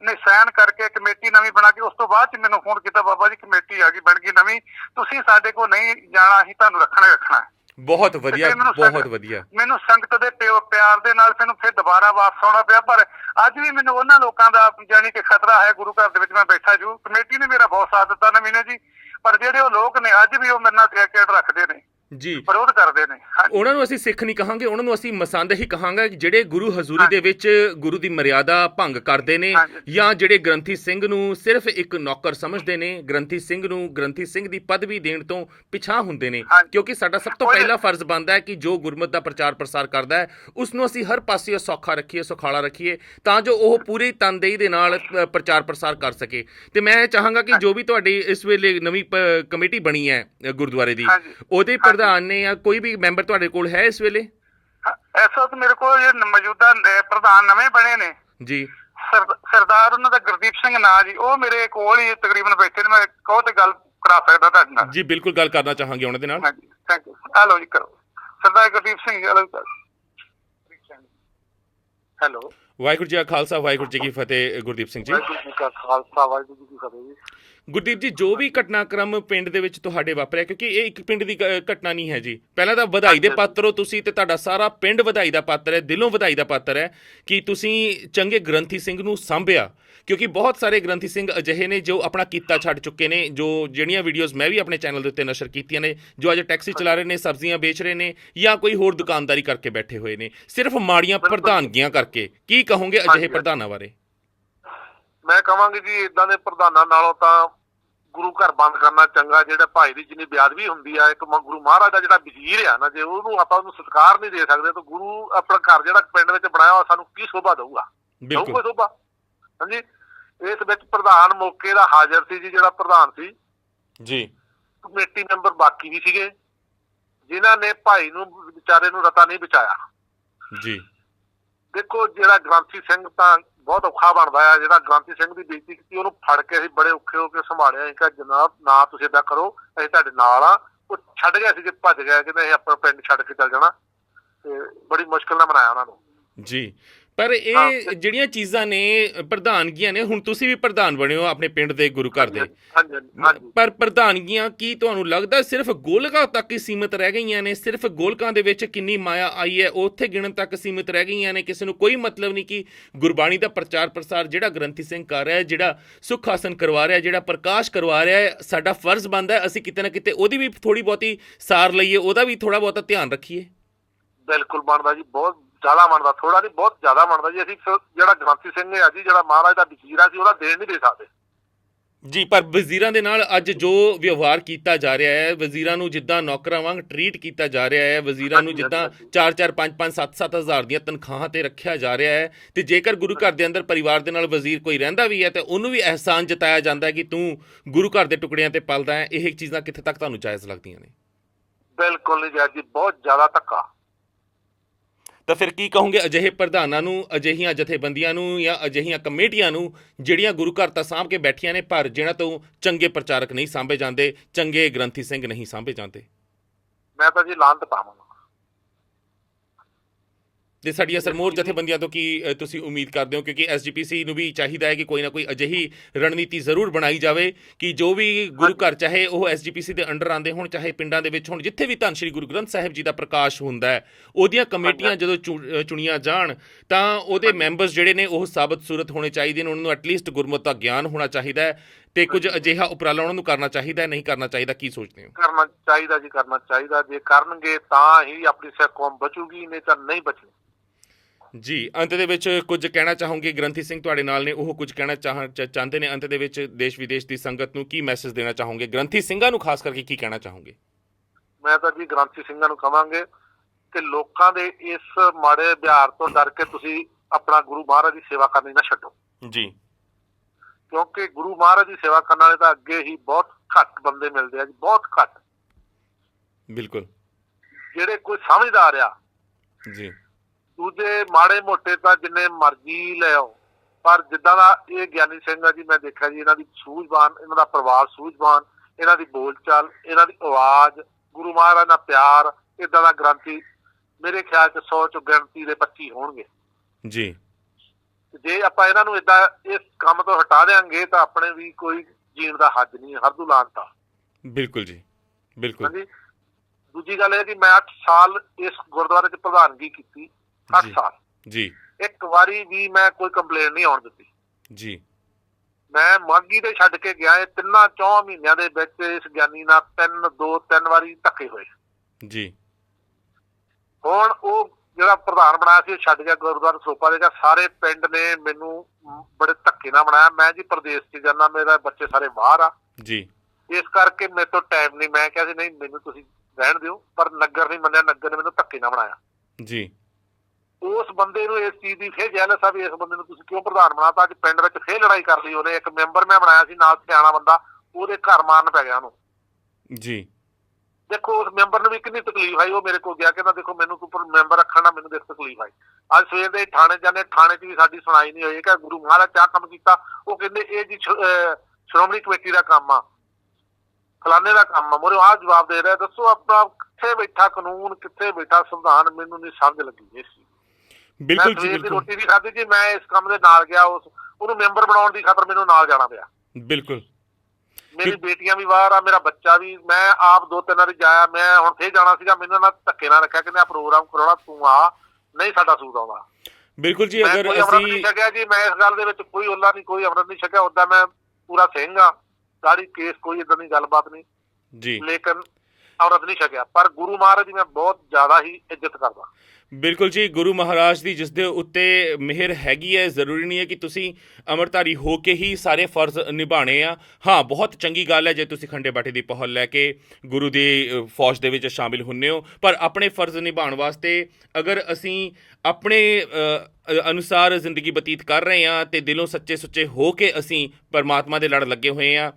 Speaker 2: ਨੇ ਸਾਈਨ ਕਰਕੇ ਕਮੇਟੀ ਨਵੀਂ ਬਣਾ ਕੇ ਉਸ ਤੋਂ ਬਾਅਦ ਚ ਮੈਨੂੰ ਫੋਨ ਕੀਤਾ ਬਾਬਾ ਜੀ ਕਮੇਟੀ ਆ ਗਈ ਬਣ ਗਈ ਨਵੀਂ। ਤੁਸੀਂ ਸਾਡੇ ਕੋਲ ਨਹੀਂ ਜਾਣਾ ਅਸੀਂ ਤੁਹਾਨੂੰ ਰੱਖਣਾ ਰੱਖਣਾ।
Speaker 1: ਬਹੁਤ ਵਧੀਆ ਬਹੁਤ ਵਧੀਆ।
Speaker 2: ਮੈਨੂੰ ਸੰਗਤ ਦੇ ਪਿਆਰ ਦੇ ਨਾਲ ਮੈਨੂੰ ਫਿਰ ਦੁਬਾਰਾ ਵਾਪਸ ਆਉਣਾ ਪਿਆ ਪਰ ਅੱਜ ਵੀ ਮੈਨੂੰ ਉਹਨਾਂ ਲੋਕਾਂ ਦਾ ਜਾਨੀ ਕਿ ਖਤਰਾ ਹੈ ਗੁਰੂ ਘਰ ਦੇ ਵਿੱਚ ਮੈਂ ਬੈਠਾ ਜੂ ਕਮੇਟੀ ਨੇ ਮੇਰਾ ਬਹੁਤ ਸਾਥ ਦਿੱਤਾ ਨਵੀਂ ਨੇ ਜੀ। ਪਰ ਜਿਹੜੇ ਉਹ ਲੋਕ ਨੇ ਅੱਜ ਵੀ ਉਹ ਮੇਰੇ ਨਾਲ ਕ੍ਰਿਕਟ ਰੱਖਦੇ ਨੇ।
Speaker 1: ਜੀ
Speaker 2: ਵਿਰੋਧ ਕਰਦੇ ਨੇ
Speaker 1: ਉਹਨਾਂ ਨੂੰ ਅਸੀਂ ਸਿੱਖ ਨਹੀਂ ਕਹਾਂਗੇ ਉਹਨਾਂ ਨੂੰ ਅਸੀਂ ਮਸੰਦ ਹੀ ਕਹਾਂਗੇ ਜਿਹੜੇ ਗੁਰੂ ਹਜ਼ੂਰੀ ਦੇ ਵਿੱਚ ਗੁਰੂ ਦੀ ਮਰਿਆਦਾ ਭੰਗ ਕਰਦੇ ਨੇ। ਜਾਂ ਜਿਹੜੇ ਗ੍ਰੰਥੀ ਸਿੰਘ ਨੂੰ ਸਿਰਫ ਇੱਕ ਨੌਕਰ ਸਮਝਦੇ ਨੇ ਗ੍ਰੰਥੀ ਸਿੰਘ ਨੂੰ ਗ੍ਰੰਥੀ ਸਿੰਘ ਦੀ ਪਦਵੀ ਦੇਣ ਤੋਂ ਪਿਛਾਂ ਹੁੰਦੇ ਨੇ। ਕਿਉਂਕਿ ਸਾਡਾ ਸਭ ਤੋਂ ਪਹਿਲਾ ਫਰਜ਼ ਬਣਦਾ ਹੈ ਕਿ ਜੋ ਗੁਰਮਤ ਦਾ ਪ੍ਰਚਾਰ ਪ੍ਰਸਾਰ ਕਰਦਾ ਹੈ ਉਸ ਨੂੰ ਅਸੀਂ ਹਰ ਪਾਸੇ ਸੌਖਾ ਰੱਖੀਏ ਸੁਖਾਲਾ ਰੱਖੀਏ ਤਾਂ ਜੋ ਉਹ ਪੂਰੀ ਤਨਦੇਹੀ ਦੇ ਨਾਲ ਪ੍ਰਚਾਰ ਪ੍ਰਸਾਰ ਕਰ ਸਕੇ ਤੇ ਮੈਂ ਚਾਹਾਂਗਾ ਕਿ ਜੋ ਵੀ ਤੁਹਾਡੀ ਇਸ ਵੇਲੇ ਨਵੀਂ ਕਮੇਟੀ ਬਣੀ ਹੈ ਗੁਰਦੁਆਰੇ ਦੀ। ਉਹਦੇ ਪ੍ਰਧਾਨ ਨੇ ਜਾਂ ਕੋਈ ਵੀ ਮੈਂਬਰ ਤੁਹਾਡੇ ਕੋਲ ਹੈ ਇਸ ਵੇਲੇ?
Speaker 2: ਇਸ ਵਕਤ ਮੇਰੇ ਕੋਲ ਜਿਹੜੇ ਮੌਜੂਦਾ ਪ੍ਰਧਾਨ ਨਵੇਂ ਬਣੇ ਨੇ।
Speaker 1: ਜੀ।
Speaker 2: ਸਰ- ਸਰਦਾਰ ਉਹਨਾਂ ਦਾ ਗੁਰਦੀਪ ਸਿੰਘ ਨਾਂ ਜੀ ਉਹ ਮੇਰੇ ਕੋਲ ਹੀ ਤਕਰੀਬਨ ਬੈਠੇ ਨੇ ਮੈਂ ਕਹੋ ਤੇ ਗੱਲ ਕਰਾ ਸਕਦਾ ਤੁਹਾਡੇ ਨਾਲ।
Speaker 1: ਜੀ ਬਿਲਕੁਲ ਗੱਲ ਕਰਨਾ ਚਾਹਾਂਗੇ ਉਹਨਾਂ ਦੇ ਨਾਲ।
Speaker 2: ਹਾਂਜੀ ਥੈਂਕ ਯੂ ਆ ਲਓ ਜੀ ਕਰੋ। ਸਰਦਾਰ ਗੁਰਦੀਪ ਸਿੰਘ ਜੀ ਹਲੋ ਹੈਲੋ।
Speaker 1: ਵਾਹਿਗੁਰੂ ਜੀ ਕਾ ਖਾਲਸਾ ਵਾਹਿਗੁਰੂ ਜੀ ਕੀ ਫਤਿਹ ਗੁਰਦੀਪ ਸਿੰਘ ਜੀ।
Speaker 2: ਵਾਹਿਗੁਰੂ ਜੀ ਕਾ ਖਾਲਸਾ ਵਾਹਿਗੁਰੂ ਜੀ ਕੀ ਫਤਿਹ ਜੀ।
Speaker 1: ਗੁਰਦੀਪ ਜੀ ਜੋ ਵੀ ਘਟਨਾਕ੍ਰਮ ਪਿੰਡ ਦੇ ਵਿੱਚ ਤੁਹਾਡੇ ਵਾਪਰਿਆ ਕਿਉਂਕਿ ਇਹ ਇੱਕ ਪਿੰਡ ਦੀ ਘਟਨਾ ਨਹੀਂ ਹੈ ਜੀ। ਪਹਿਲਾਂ ਤਾਂ ਵਧਾਈ ਦੇ ਪਾਤਰ ਹੋ ਤੁਸੀਂ ਤੇ ਤੁਹਾਡਾ ਸਾਰਾ ਪਿੰਡ ਵਧਾਈ ਦਾ ਪਾਤਰ ਹੈ ਦਿਲੋਂ ਵਧਾਈ ਦਾ ਪਾਤਰ ਹੈ ਕਿ ਤੁਸੀਂ ਚੰਗੇ ਗ੍ਰੰਥੀ ਸਿੰਘ ਨੂੰ ਸਾਂਭਿਆ। ਕਿਉਂਕਿ ਬਹੁਤ ਸਾਰੇ ਗ੍ਰੰਥੀ ਸਿੰਘ ਅਜਿਹੇ ਨੇ ਜੋ ਆਪਣਾ ਕੀਤਾ ਛੱਡ ਚੁੱਕੇ ਨੇ ਜੋ ਜਿਹੜੀਆਂ ਵੀਡੀਓਜ਼ ਮੈਂ ਵੀ ਆਪਣੇ ਚੈਨਲ ਦੇ ਉੱਤੇ ਨਸ਼ਰ ਕੀਤੀਆਂ ਨੇ ਜੋ ਅੱਜ ਟੈਕਸੀ ਚਲਾ ਰਹੇ ਨੇ ਸਬਜ਼ੀਆਂ ਵੇਚ ਰਹੇ ਨੇ ਜਾਂ ਕੋਈ ਹੋਰ ਦੁਕਾਨਦਾਰੀ ਕਰਕੇ ਬੈਠੇ ਹੋਏ ਨੇ। ਸਿਰਫ ਮਾੜੀਆਂ ਪ੍ਰਧਾਨਗੀਆਂ ਕਰਕੇ। ਕੀ ਕਹੋਗੇ ਅਜਿਹੇ। ਪ੍ਰਧਾਨਾਂ ਬਾਰੇ?
Speaker 3: ਮੈਂ ਕਹਾਂਗੀ ਜੀ ਇਦਾਂ ਦੇ ਪ੍ਰਧਾਨਾਂ ਨਾਲੋਂ ਤਾਂ ਗੁਰੂ ਘਰ ਬੰਦ ਕਰਨਾ ਚੰਗਾ ਜਿਹੜਾ ਭਾਈ ਦੀ ਜਿੰਨੀ ਬਿਆਦਵੀ ਹੁੰਦੀ ਆ ਇੱਕ ਗੁਰੂ ਮਹਾਰਾਜ ਦਾ ਜਿਹੜਾ ਵਜ਼ੀਰ ਆ ਨਾ ਜੇ ਉਹਨੂੰ ਆਪਾਂ ਉਹਨੂੰ ਸਤਿਕਾਰ ਨਹੀਂ ਦੇ ਸਕਦੇ ਤਾਂ ਗੁਰੂ ਆਪਣਾ ਘਰ ਜਿਹੜਾ ਪਿੰਡ ਵਿੱਚ ਬਣਾਇਆ ਉਹ ਸਾਨੂੰ ਕੀ ਸ਼ੋਭਾ ਦਊਗਾ? ਦਊਗਾ
Speaker 1: ਬਿਲਕੁਲ
Speaker 3: ਸ਼ੋਭਾ? ਹਾਂਜੀ? ਇਸ ਵਿੱਚ ਪ੍ਰਧਾਨ ਮੌਕੇ ਦਾ ਹਾਜ਼ਰ ਸੀ ਜੀ ਜਿਹੜਾ ਪ੍ਰਧਾਨ ਸੀ।
Speaker 1: ਜੀ।
Speaker 3: ਕਮੇਟੀ ਮੈਂਬਰ ਬਾਕੀ ਵੀ ਸੀਗੇ ਜਿਨ੍ਹਾਂ ਨੇ ਭਾਈ ਨੂੰ ਵਿਚਾਰੇ ਨੂੰ ਰਤਾ ਨਹੀਂ ਬਚਾਇਆ।
Speaker 1: ਜੀ।
Speaker 3: ਦੇਖੋ ਜਿਹੜਾ ਗ੍ਰਾਂਥੀ ਸਿੰਘ ਤਾਂ ਬਹੁਤ ਔਖਾ ਬਣਦਾ ਆ, ਜਿਹੜਾ ਗ੍ਰਾਂਥੀ ਸਿੰਘ ਦੀ ਬੇਇੱਜ਼ਤੀ ਕੀਤੀ, ਉਹਨੂੰ ਫੜ ਕੇ ਅਸੀਂ ਬੜੇ ਔਖੇ ਹੋ ਕੇ ਸੰਭਾਲਿਆ। ਅਸੀਂ ਕਿਹਾ, ਜਨਾਬ, ਨਾ ਤੁਸੀਂ ਏਦਾਂ ਕਰੋ, ਅਸੀਂ ਤੁਹਾਡੇ ਨਾਲ ਆ। ਉਹ ਛੱਡ ਗਿਆ ਸੀ ਕਿ ਭੱਜ ਗਿਆ ਕਿ ਅਸੀਂ ਆਪਣਾ ਪਿੰਡ ਛੱਡ ਕੇ ਚੱਲ ਜਾਣਾ। ਤੇ ਬੜੀ ਮੁਸ਼ਕਲ ਨਾਲ ਮਨਾਇਆ ਉਹਨਾਂ ਨੂੰ।
Speaker 1: ਜੀ। ਪਰ ਇਹ ਜਿਹੜੀਆਂ ਚੀਜ਼ਾਂ ਨੇ ਪ੍ਰਧਾਨਗੀਆਂ ਨੇ ਹੁਣ ਤੁਸੀਂ ਵੀ ਪ੍ਰਧਾਨ ਬਣੇ ਹੋ ਆਪਣੇ ਪਿੰਡ ਦੇ ਗੁਰੂ ਘਰ ਦੇ। ਪਰ ਪ੍ਰਧਾਨਗੀਆਂ ਕੀ ਤੁਹਾਨੂੰ ਲੱਗਦਾ ਸਿਰਫ ਗੋਲਕਾਂ ਤੱਕ ਹੀ ਸੀਮਿਤ ਰਹਿ ਗਈਆਂ ਨੇ? ਸਿਰਫ ਗੋਲਕਾਂ ਦੇ ਵਿੱਚ ਕਿੰਨੀ ਮਾਇਆ ਆਈ ਹੈ? ਉੱਥੇ ਗਿਣਨ ਤੱਕ ਸੀਮਿਤ ਰਹਿ ਗਈਆਂ ਨੇ? ਕਿਸੇ ਨੂੰ ਕੋਈ ਮਤਲਬ ਨਹੀਂ ਕਿ ਗੁਰਬਾਣੀ ਦਾ ਪ੍ਰਚਾਰ ਪ੍ਰਸਾਰ ਜਿਹੜਾ ਗ੍ਰੰਥੀ ਸਿੰਘ ਕਰ ਰਿਹਾ ਹੈ ਜਿਹੜਾ ਸੁਖ ਆਸਨ ਕਰਵਾ ਰਿਹਾ ਹੈ ਜਿਹੜਾ ਪ੍ਰਕਾਸ਼ ਕਰਵਾ ਰਿਹਾ ਹੈ ਸਾਡਾ ਫਰਜ਼ ਬਣਦਾ ਹੈ ਅਸੀਂ ਕਿਤੇ ਨਾ ਕਿਤੇ ਉਹਦੀ ਵੀ ਥੋੜੀ ਬਹੁਤੀ ਸਾਰ ਲਈਏ ਉਹਦਾ ਵੀ ਥੋੜਾ ਬਹੁਤਾ ਧਿਆਨ ਰੱਖੀਏ।
Speaker 3: ਬਿਲਕੁਲ ਬਣਦਾ ਜੀ ਬਹੁਤ ਜ਼ਿਆਦਾ ਬਣਦਾ ਥੋੜਾ ਨਹੀਂ ਬਹੁਤ ਜ਼ਿਆਦਾ ਬਣਦਾ ਜੀ। ਅਸੀਂ ਜਿਹੜਾ ਗ੍ਰਾਂਥੀ ਸਿੰਘ ਹੈ ਜੀ ਜਿਹੜਾ ਮਹਾਰਾਜ ਦਾ ਵਜ਼ੀਰ ਸੀ ਉਹਦਾ ਦੇਣ ਨਹੀਂ ਦੇ ਸਕਦੇ।
Speaker 1: ਜੀ ਪਰ ਵਜ਼ੀਰਾਂ ਦੇ ਨਾਲ ਅੱਜ ਜੋ ਵਿਵਹਾਰ ਕੀਤਾ ਜਾ ਰਿਹਾ ਹੈ ਵਜ਼ੀਰਾਂ ਨੂੰ ਜਿੱਦਾਂ ਨੌਕਰਾਂ ਵਾਂਗ ਟਰੀਟ ਕੀਤਾ ਜਾ ਰਿਹਾ ਹੈ ਵਜ਼ੀਰਾਂ ਨੂੰ ਜਿੱਦਾਂ
Speaker 3: ਹਾਂਜੀ।
Speaker 1: 4-4 5-5 7-7 ਹਜ਼ਾਰ ਦੀਆਂ ਤਨਖਾਹਾਂ ਤੇ ਰੱਖਿਆ ਜਾ ਰਿਹਾ ਹੈ ਤੇ ਜੇਕਰ ਗੁਰੂ ਘਰ ਦੇ ਅੰਦਰ ਪਰਿਵਾਰ ਦੇ ਨਾਲ ਵਜ਼ੀਰ ਕੋਈ ਰਹਿੰਦਾ ਵੀ ਹੈ ਤੇ ਉਹਨੂੰ ਵੀ ਅਹਿਸਾਨ ਜਤਾਇਆ ਜਾਂਦਾ ਹੈ ਕਿ ਤੂੰ ਗੁਰੂ ਘਰ ਦੇ ਟੁਕੜਿਆਂ ਤੇ ਪਲਦਾ ਹੈ ਇਹ ਚੀਜ਼ਾਂ ਕਿੱਥੇ ਤੱਕ ਤੁਹਾਨੂੰ ਜਾਇਜ਼ ਲੱਗਦੀਆਂ ਨੇ?
Speaker 3: ਬਿਲਕੁਲ ਨਹੀਂ ਜਾਇਜ਼ ਬਹੁਤ ਜ਼ਿਆਦਾ ਧੱਕਾ।
Speaker 1: ਤਾਂ ਫਿਰ ਕੀ ਕਹੋਗੇ? ਅਜਿਹੇ ਪ੍ਰਧਾਨਾਂ ਨੂੰ, ਅਜਿਹੀਆਂ ਜਥੇਬੰਦੀਆਂ ਨੂੰ ਜਾਂ ਅਜਿਹੀਆਂ ਕਮੇਟੀਆਂ ਨੂੰ ਜਿਹੜੀਆਂ ਗੁਰੂ ਘਰ ਤਾਂ ਸਾਂਭ ਕੇ ਬੈਠੀਆਂ ਨੇ, ਪਰ ਜਿਹਨਾਂ ਤੋਂ ਚੰਗੇ ਪ੍ਰਚਾਰਕ ਨਹੀਂ ਸਾਂਭੇ ਜਾਂਦੇ, ਚੰਗੇ ਗ੍ਰੰਥੀ ਸਿੰਘ ਨਹੀਂ ਸਾਂਭੇ ਜਾਂਦੇ?
Speaker 3: ਮੈਂ ਤਾਂ ਜੀ ਲਾਂਤ ਪਾਵਾਂ
Speaker 1: ਤੇ ਸਾਡੀਆਂ ਸਰਮੋਰ ਜਥੇਬੰਦੀਆਂ ਤੋਂ ਕੀ ਤੁਸੀਂ ਉਮੀਦ ਕਰਦੇ ਹੋ? ਕਿਉਂਕਿ ਐਸਜੀਪੀਸੀ ਨੂੰ ਵੀ ਚਾਹੀਦਾ ਹੈ ਕਿ ਕੋਈ ਨਾ ਕੋਈ ਅਜਿਹੀ ਰਣਨੀਤੀ ਜ਼ਰੂਰ ਬਣਾਈ ਜਾਵੇ ਕਿ ਜੋ ਵੀ ਗੁਰੂ ਘਰ ਚਾਹੇ ਉਹ ਐਸਜੀਪੀਸੀ ਦੇ ਅੰਡਰ ਆਉਂਦੇ ਹੋਣ ਚਾਹੇ ਪਿੰਡਾਂ ਦੇ ਵਿੱਚ ਹੋਣ ਜਿੱਥੇ ਵੀ ਧੰਨ ਸ਼੍ਰੀ ਗੁਰੂ ਗ੍ਰੰਥ ਸਾਹਿਬ ਜੀ ਦਾ ਪ੍ਰਕਾਸ਼ ਹੁੰਦਾ ਹੈ ਉਹਦੀਆਂ ਕਮੇਟੀਆਂ ਜਦੋਂ ਚੁਣੀਆਂ ਜਾਣ ਤਾਂ ਉਹਦੇ ਮੈਂਬਰਸ ਜਿਹੜੇ ਨੇ ਉਹ ਸਾਬਤ ਸੂਰਤ ਹੋਣੇ ਚਾਹੀਦੇ ਨੇ ਉਹਨਾਂ ਨੂੰ ਐਟਲੀਸਟ ਗੁਰਮਤਿ ਦਾ ਗਿਆਨ ਹੋਣਾ ਚਾਹੀਦਾ ਹੈ ਤੇ ਕੁਝ ਅਜਿਹਾ ਉਪਰਾਲਾ ਉਹਨਾਂ ਨੂੰ ਕਰਨਾ ਚਾਹੀਦਾ ਹੈ ਨਹੀਂ ਕਰਨਾ ਚਾਹੀਦਾ ਕੀ ਸੋਚਦੇ ਹੋ?
Speaker 3: ਕਰਨਾ ਚਾਹੀਦਾ ਜੀ ਕਰਨਾ ਚਾਹੀਦਾ ਜੇ ਕਰਨਗੇ ਤਾਂ ਹੀ ਆਪਣੀ ਸਿੱਖ ਕੌਮ ਬਚੂਗੀ ਨਹੀਂ ਤਾਂ ਨਹੀਂ ਬਚਣੀ।
Speaker 1: ਜੀ ਅੰਤ ਦੇ ਵਿੱਚ ਕੁਝ ਕਹਿਣਾ ਚਾਹੋਗੇ? ਗ੍ਰੰਥੀ ਸਿੰਘ ਤੁਹਾਡੇ ਨਾਲ ਨੇ ਉਹ ਕੁਝ ਕਹਿਣਾ ਚਾਹ ਚ- ਚਾਹੁੰਦੇ ਨੇ। ਅੰਤ ਦੇ ਵਿੱਚ ਦੇਸ਼ ਵਿਦੇਸ਼ ਦੀ ਸੰਗਤ ਨੂੰ ਕੀ ਮੈਸੇਜ ਦੇਣਾ ਚਾਹੋਗੇ? ਗ੍ਰੰਥੀ ਸਿੰਘਾਂ ਨੂੰ ਖਾਸ ਕਰਕੇ ਕੀ ਕਹਿਣਾ ਚਾਹੋਗੇ?
Speaker 3: ਮੈਂ ਤਾਂ ਜੀ ਗ੍ਰਾਂਥੀ ਸਿੰਘਾਂ ਨੂੰ ਕਵਾਂਗੇ ਕਿ ਲੋਕਾਂ ਦੇ ਇਸ ਮਾੜੇ ਵਿਹਾਰ ਤੋਂ ਡਰ ਕੇ ਤੁਸੀਂ ਆਪਣਾ ਗੁਰੂ ਮਹਾਰਾਜ ਦੀ ਸੇਵਾ ਕਰਨੀ ਨਾ ਛੱਡੋ।
Speaker 1: ਜੀ।
Speaker 3: ਕਿਉਂਕਿ ਗੁਰੂ ਮਹਾਰਾਜ ਦੀ ਸੇਵਾ ਕਰਨ ਵਾਲੇ ਤਾਂ ਅੱਗੇ ਹੀ ਬਹੁਤ ਘੱਟ ਬੰਦੇ ਮਿਲਦੇ ਆ ਜੀ ਬਹੁਤ ਘੱਟ।
Speaker 1: ਬਿਲਕੁਲ।
Speaker 3: ਜਿਹੜੇ ਕੋਈ ਸਮਝਦਾਰ ਆ
Speaker 1: ਜੀ।
Speaker 3: ਦੂਜੇ ਮਾੜੇ ਮੋਟੇ ਤਾਂ ਜਿੰਨੇ ਮਰਜ਼ੀ ਲੈ ਆਓ ਪਰ ਜਿੱਦਾਂ ਦਾ ਇਹ ਗਿਆਨੀ ਸਿੰਘ ਆ ਜੀ ਮੈਂ ਦੇਖਿਆ ਜੀ ਇਹਨਾਂ ਦੀ ਸੂਝਵਾਨ ਇਹਨਾਂ ਦਾ ਪਰਿਵਾਰ ਸੂਝਵਾਨ ਇਹਨਾਂ ਦੀ ਬੋਲਚਾਲ ਇਹਨਾਂ ਦੀ ਆਵਾਜ਼ ਗੁਰੂ ਮਹਾਰਾਜ ਦਾ ਪਿਆਰ ਇਦਾਂ ਦਾ ਗ੍ਰੰਥੀ ਮੇਰੇ ਖਿਆਲ ਚ 100 ਚ ਗਿਣਤੀ ਦੇ 25 ਹੋਣਗੇ।
Speaker 1: ਜੀ।
Speaker 3: ਜੇ ਆਪਾਂ ਇਹਨਾਂ ਨੂੰ ਇਦਾਂ ਇਸ ਕੰਮ ਤੋਂ ਹਟਾ ਦੇਾਂਗੇ ਤਾਂ ਆਪਣੇ ਵੀ ਕੋਈ ਜੀਣ ਦਾ ਹੱਜ ਨਹੀਂ ਹਰਦੂ ਲਾਂਤਾ
Speaker 1: ਬਿਲਕੁਲ ਜੀ ਬਿਲਕੁਲ।
Speaker 3: ਹਾਂਜੀ। ਦੂਜੀ ਗੱਲ ਇਹ ਕਿ ਮੈਂ 8 ਸਾਲ ਇਸ ਗੁਰਦੁਆਰੇ 'ਚ ਪ੍ਰਧਾਨਗੀ ਕੀਤੀ। 8
Speaker 1: ਜੀ।
Speaker 3: ਸਾਲ।
Speaker 1: ਜੀ।
Speaker 3: ਇੱਕ ਵਾਰੀ ਵੀ ਮੈਂ ਕੋਈ ਕੰਪਲੇਂਟ ਨਹੀਂ ਆਉਣ ਦਿੱਤੀ।
Speaker 1: ਜੀ।
Speaker 3: ਮੈਂ ਮਾਗੀ ਦੇ ਛੱਡ ਕੇ ਗਿਆ ਇਹ ਤਿੰਨਾਂ ਚੌਂ ਮਹੀਨਿਆਂ ਦੇ ਵਿੱਚ ਇਸ ਗਿਆਨੀ ਨਾਲ ਤਿੰਨ ਦੋ ਤਿੰਨ ਵਾਰੀ ਧੱਕੇ ਹੋਏ।
Speaker 1: ਜੀ।
Speaker 3: ਹੁਣ ਉਹ ਜਿਹੜਾ ਪ੍ਰਧਾਨ ਬਣਾਇਆ ਸੀ ਉਹ ਛੱਡ ਗਿਆ ਗੁਰਦੁਆਰਾ ਸਰੋਪਾ ਦੇਗਾ ਸਾਰੇ ਪਿੰਡ ਨੇ ਮੈਨੂੰ ਬੜੇ ਧੱਕੇ ਨਾਲ ਬਣਾਇਆ। ਮੈਂ ਜੀ ਪ੍ਰਦੇਸ਼ 'ਚ ਜਾਣਾ ਮੇਰੇ ਬੱਚੇ ਸਾਰੇ ਬਾਹਰ ਆ।
Speaker 1: ਜੀ।
Speaker 3: ਇਸ ਕਰਕੇ ਮੇਰੇ ਤੋਂ ਟਾਈਮ ਨਹੀਂ। ਮੈਂ ਕਿਹਾ ਸੀ ਨਹੀਂ ਮੈਨੂੰ ਤੁਸੀਂ ਰਹਿਣ ਦਿਓ। ਪਰ ਨਗਰ ਨਹੀਂ ਮੰਨਿਆ। ਨਗਰ ਨੇ ਮੈਨੂੰ ਧੱਕੇ ਨਾਲ ਬਣਾਇਆ।
Speaker 1: ਜੀ।
Speaker 3: ਉਸ ਬੰਦੇ ਨੂੰ ਇਸ ਚੀਜ਼ ਦੀ ਫੇਰ ਜੈਲਸ ਆ ਵੀ ਇਸ ਬੰਦੇ ਨੂੰ ਤੁਸੀਂ ਕਿਉਂ ਪ੍ਰਧਾਨ ਬਣਾਤਾ ਅੱਜ ਪਿੰਡ ਵਿੱਚ ਫੇਰ ਲੜਾਈ ਕਰ ਲਈ ਉਹਨੇ। ਇੱਕ ਮੈਂਬਰ ਮੈਂ ਬਣਾਇਆ ਸੀ ਨਾਲ ਸਿਆਣਾ ਬੰਦਾ ਉਹਦੇ ਘਰ ਮਾਰਨ ਪੈ ਗਿਆ ਉਹਨੂੰ।
Speaker 1: ਜੀ।
Speaker 3: ਦੇਖੋ ਉਸ ਮੈਂਬਰ ਨੂੰ ਵੀ ਕਿੰਨੀ ਤਕਲੀਫ ਆਈ ਉਹ ਮੇਰੇ ਕੋਲ ਗਿਆ ਕਹਿੰਦਾ ਦੇਖੋ ਮੈਨੂੰ ਤੂੰ ਪਰ ਮੈਂਬਰ ਰੱਖਣ ਮੈਨੂੰ ਦੇਖ ਤਕਲੀਫ ਆਈ। ਅੱਜ ਸਵੇਰ ਦੇ ਥਾਣੇ ਜਾਂਦੇ ਥਾਣੇ 'ਚ ਵੀ ਸਾਡੀ ਸੁਣਾਈ ਨਹੀਂ ਹੋਈ। ਕਿ ਗੁਰੂ ਮਹਾਰਾਜ ਚਾਹ ਕੰਮ ਕੀਤਾ। ਉਹ ਕਹਿੰਦੇ ਇਹ ਜੀ ਸ਼੍ਰੋਮਣੀ ਕਮੇਟੀ ਦਾ ਕੰਮ ਆ। ਫਲਾਣੇ ਦਾ ਕੰਮ ਆ। ਮੋਰੇ ਆਹ ਜਵਾਬ ਦੇ ਰਿਹਾ ਦੱਸੋ ਆਪਣਾ ਕਿੱਥੇ ਬੈਠਾ ਕਾਨੂੰਨ ਕਿੱਥੇ ਬੈਠਾ ਸੰਵਿਧਾਨ? ਮੈਨੂੰ ਨਹੀਂ ਸਮਝ ਲੱਗੀ ਇਸ ਚੀਜ਼।
Speaker 1: ਬਿਲਕੁਲ
Speaker 3: ਮੈਂ
Speaker 1: ਜੀ ਬਿਲਕੁਲ।
Speaker 3: ਰੋਟੀ ਵੀ ਖਾਧੀ ਜੀ ਮੈਂ ਇਸ ਕੰਮ ਦੇ ਨਾਲ ਗਿਆ ਉਸ ਉਹਨੂੰ ਮੈਂਬਰ ਬਣਾਉਣ ਦੀ ਖਾਤਰ ਮੈਨੂੰ ਨਾਲ ਜਾਣਾ ਪਿਆ।
Speaker 1: ਬਿਲਕੁਲ।
Speaker 3: ਮੇਰੀ ਬੇਟੀਆਂ ਵੀ ਬਾਹਰ ਆ ਮੇਰਾ ਬੱਚਾ ਵੀ ਮੈਂ ਆਪ ਦੋ ਤਿੰਨ ਵਾਰੀ ਜਾਇਆ ਮੈਂ ਹੁਣ ਫੇਰ ਜਾਣਾ ਸੀਗਾ ਮੈਨੂੰ ਨਾ ਧੱਕੇ ਨਾਲ ਰੱਖਿਆ ਕਿ ਆ ਪ੍ਰੋਗਰਾਮ ਕਰਾਉਣਾ ਤੂੰ ਆ ਨਹੀਂ ਸਾਡਾ ਸੂਟ ਆਉਂਦਾ।
Speaker 1: ਬਿਲਕੁਲ ਜੀ
Speaker 3: ਮੈਂ
Speaker 1: ਅਗਰ
Speaker 3: ਕੋਈ ਅਮਰਤ ਨਹੀਂ
Speaker 1: ਅਸੀਂ
Speaker 3: ਛਕਿਆ ਜੀ ਮੈਂ ਇਸ ਗੱਲ ਦੇ ਵਿੱਚ ਕੋਈ ਉੱਲਾ ਨਹੀਂ ਕੋਈ ਅਮਰਤ ਨਹੀਂ ਛਕਿਆ ਉਦਾਂ ਮੈਂ ਪੂਰਾ ਸਿੰਘ ਆ ਦਾੜੀ ਕੇਸ ਕੋਈ ਇਦਾਂ ਦੀ ਗੱਲਬਾਤ ਨਹੀਂ।
Speaker 1: ਜੀ।
Speaker 3: ਲੇਕਿਨ ਅੰਮ੍ਰਿਤ ਨਹੀਂ ਛਕਿਆ ਪਰ ਗੁਰੂ ਮਹਾਰਾਜ ਦੀ ਮੈਂ ਬਹੁਤ ਜ਼ਿਆਦਾ ਹੀ ਇੱਜ਼ਤ ਕਰਦਾ।
Speaker 1: ਬਿਲਕੁਲ ਜੀ, ਗੁਰੂ ਮਹਾਰਾਜ ਦੀ ਜਿਸ ਦੇ ਉੱਤੇ ਮਿਹਰ ਹੈਗੀ ਹੈ, ਜ਼ਰੂਰੀ ਨਹੀਂ ਹੈ ਕਿ ਤੁਸੀਂ ਅਮਰਤਾਰੀ ਹੋ ਕੇ ਹੀ ਸਾਰੇ ਫਰਜ਼ ਨਿਭਾਣੇ ਆ। ਹਾਂ, ਬਹੁਤ ਚੰਗੀ ਗੱਲ ਹੈ ਜੇ ਤੁਸੀਂ ਖੰਡੇ ਬਾਟੇ ਦੀ ਪਹਲ ਲੈ ਕੇ ਗੁਰੂ ਦੀ ਫੌਜ ਦੇ ਵਿੱਚ ਸ਼ਾਮਿਲ ਹੁੰਨੇ ਹੋ। ਪਰ ਆਪਣੇ ਫਰਜ਼ ਨਿਭਾਉਣ ਵਾਸਤੇ ਅਗਰ ਅਸੀਂ ਆਪਣੇ ਅਨੁਸਾਰ ਜ਼ਿੰਦਗੀ ਬਤੀਤ ਕਰ ਰਹੇ ਹਾਂ ਤੇ ਦਿਲੋਂ ਸੱਚੇ ਸੁੱਚੇ ਹੋ ਕੇ ਅਸੀਂ ਪਰਮਾਤਮਾ ਦੇ ਲੜ ਲੱਗੇ ਹੋਏ ਹਾਂ।